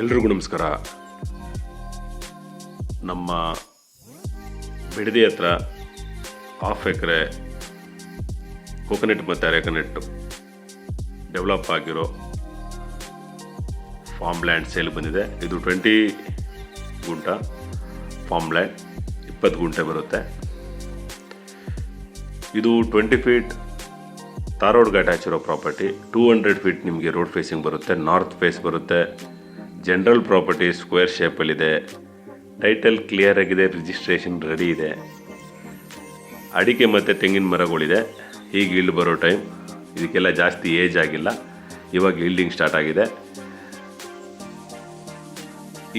ಎಲ್ರಿಗೂ ನಮಸ್ಕಾರ. ನಮ್ಮ ಬಿಡದಿ ಹತ್ರ ಹಾಫ್ ಎಕರೆ ಕೋಕೋನಟ್ ಮತ್ತು ಅರೆಕನೆಟ್ ಡೆವಲಪ್ ಆಗಿರೋ ಫಾರ್ಮ್ ಲ್ಯಾಂಡ್ ಸೇಲ್ ಬಂದಿದೆ. ಇದು ಟ್ವೆಂಟಿ ಗುಂಟ ಫಾರ್ಮ್ ಲ್ಯಾಂಡ್ ಇಪ್ಪತ್ತು ಗುಂಟೆ ಬರುತ್ತೆ. ಇದು ಟ್ವೆಂಟಿ ಫೀಟ್ ತಾರೋಡ್ಗೆ ಅಟ್ಯಾಚ್ ಇರೋ ಪ್ರಾಪರ್ಟಿ ಟೂ ಹಂಡ್ರೆಡ್ ಫೀಟ್ ನಿಮಗೆ ರೋಡ್ ಫೇಸಿಂಗ್ ಬರುತ್ತೆ ನಾರ್ತ್ ಫೇಸ್ ಬರುತ್ತೆ. ಜನರಲ್ ಪ್ರಾಪರ್ಟಿ ಸ್ಕ್ವೇರ್ ಶೇಪಲ್ಲಿದೆ ಟೈಟಲ್ ಕ್ಲಿಯರ್ ಆಗಿದೆ ರಿಜಿಸ್ಟ್ರೇಷನ್ ರೆಡಿ ಇದೆ. ಅಡಿಕೆ ಮತ್ತು ತೆಂಗಿನ ಮರಗಳಿದೆ. ಈಗ ಇಲ್ಲಿ ಬರೋ ಟೈಮ್ ಇದಕ್ಕೆಲ್ಲ ಜಾಸ್ತಿ ಏಜ್ ಆಗಿಲ್ಲ. ಇವಾಗ ಇಲ್ಡಿಂಗ್ ಸ್ಟಾರ್ಟ್ ಆಗಿದೆ.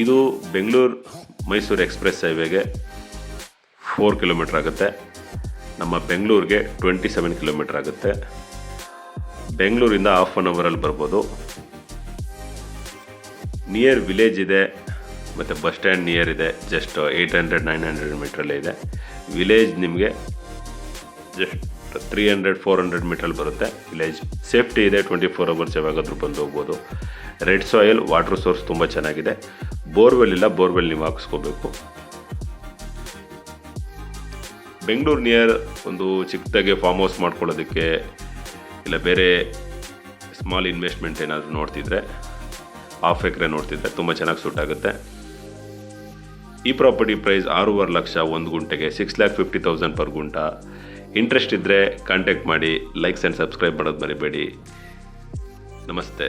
ಇದು ಬೆಂಗಳೂರು ಮೈಸೂರು ಎಕ್ಸ್ಪ್ರೆಸ್ ಹೈವೇಗೆ ಫೋರ್ ಕಿಲೋಮೀಟ್ರ್ ಆಗುತ್ತೆ. ನಮ್ಮ ಬೆಂಗಳೂರಿಗೆ ಟ್ವೆಂಟಿ ಸೆವೆನ್ ಕಿಲೋಮೀಟ್ರ್ ಆಗುತ್ತೆ. ಬೆಂಗಳೂರಿಂದ ಹಾಫ್ ಆನ್ ಅವರಲ್ಲಿ ಬರ್ಬೋದು. ನಿಯರ್ ವಿಲೇಜ್ ಇದೆ, ಮತ್ತು ಬಸ್ ಸ್ಟ್ಯಾಂಡ್ ನಿಯರ್ ಇದೆ just eight hundred nine hundred ಮೀಟ್ರಲ್ಲೇ ಇದೆ. ವಿಲೇಜ್ ನಿಮಗೆ just three hundred four hundred ಮೀಟ್ರಲ್ಲಿ ಬರುತ್ತೆ. ವಿಲೇಜ್ ಸೇಫ್ಟಿ ಇದೆ ಟ್ವೆಂಟಿ ಫೋರ್ ಅವರ್ಸ್ ಯಾವಾಗಾದರೂ ಬಂದು ಹೋಗ್ಬೋದು. ರೆಡ್ ಸಾಯಿಲ್ ವಾಟರ್ ಸೋರ್ಸ್ ತುಂಬ ಚೆನ್ನಾಗಿದೆ. ಬೋರ್ವೆಲ್ ಇಲ್ಲ ಬೋರ್ವೆಲ್ ನೀವು ಹಾಕಿಸ್ಕೋಬೇಕು. ಬೆಂಗಳೂರು ನಿಯರ್ ಒಂದು ಚಿಕ್ಕದಾಗೆ ಫಾರ್ಮ್ ಹೌಸ್ ಮಾಡ್ಕೊಳ್ಳೋದಕ್ಕೆ ಇಲ್ಲ, ಬೇರೆ ಸ್ಮಾಲ್ ಇನ್ವೆಸ್ಟ್ಮೆಂಟ್ ಏನಾದರೂ ನೋಡ್ತಿದ್ರೆ ಹಾಫ್ ಎಕರೆ ನೋಡ್ತಿದ್ದೆ ತುಂಬ ಚೆನ್ನಾಗಿ ಸೂಟ್ ಆಗುತ್ತೆ. ಈ ಪ್ರಾಪರ್ಟಿ ಪ್ರೈಸ್ ಆರೂವರೆ ಲಕ್ಷ ಒಂದು ಗುಂಟೆಗೆ six lakh fifty thousand per ಗುಂಟ. Interest ಇದ್ದರೆ ಕಾಂಟ್ಯಾಕ್ಟ್ ಮಾಡಿ ಲೈಕ್ಸ್ ಆ್ಯಂಡ್ ಸಬ್ಸ್ಕ್ರೈಬ್ ಮಾಡೋದು ಮರಿಬೇಡಿ. ನಮಸ್ತೆ.